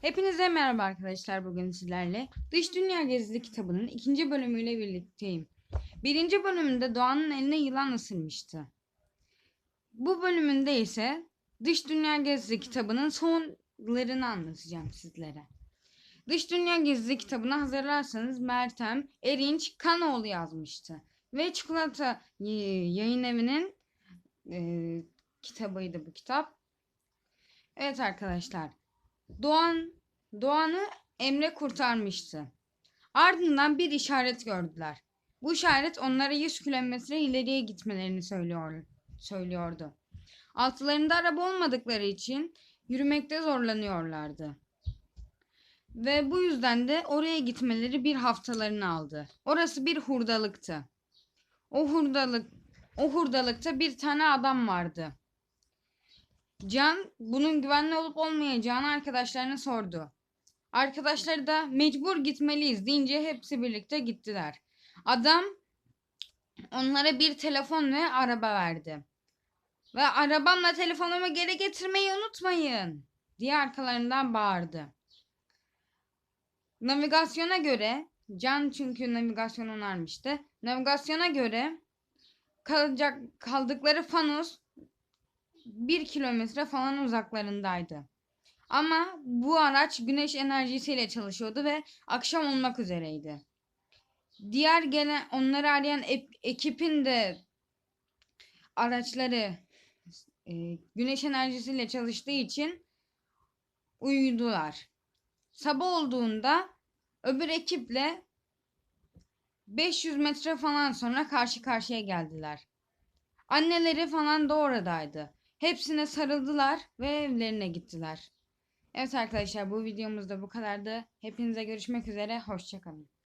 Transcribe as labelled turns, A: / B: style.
A: Hepinize merhaba arkadaşlar bugün sizlerle. Dış Dünya Gezisi kitabının ikinci bölümüyle birlikteyim. Birinci bölümünde Doğan'ın eline yılan ısırmıştı. Bu bölümünde ise Dış Dünya Gezisi kitabının sonlarını anlatacağım sizlere. Dış Dünya Gezisi kitabını hazırlarsanız Mertem Erinç Kanoğlu yazmıştı. Ve Çikolata y- Yayın Evi'nin e, kitabıydı bu kitap. Evet arkadaşlar. Doğan Doğan'ı Emre kurtarmıştı. Ardından bir işaret gördüler. Bu işaret onlara 100 kilometre ileriye gitmelerini söylüyor, söylüyordu. Altlarında araba olmadıkları için yürümekte zorlanıyorlardı. Ve bu yüzden de oraya gitmeleri bir haftalarını aldı. Orası bir hurdalıktı. O hurdalık o hurdalıkta bir tane adam vardı. Can bunun güvenli olup olmayacağını arkadaşlarına sordu. Arkadaşları da mecbur gitmeliyiz deyince hepsi birlikte gittiler. Adam onlara bir telefon ve araba verdi. Ve arabamla telefonumu geri getirmeyi unutmayın diye arkalarından bağırdı. Navigasyona göre Can çünkü navigasyonu onarmıştı. Navigasyona göre kalacak kaldıkları Fanus bir kilometre falan uzaklarındaydı. Ama bu araç güneş enerjisiyle çalışıyordu ve akşam olmak üzereydi. Diğer gelen onları arayan ep- ekipin de araçları e, güneş enerjisiyle çalıştığı için uyudular. Sabah olduğunda öbür ekiple 500 metre falan sonra karşı karşıya geldiler. Anneleri falan da oradaydı. Hepsine sarıldılar ve evlerine gittiler. Evet arkadaşlar bu videomuz da bu kadardı. Hepinize görüşmek üzere. Hoşçakalın.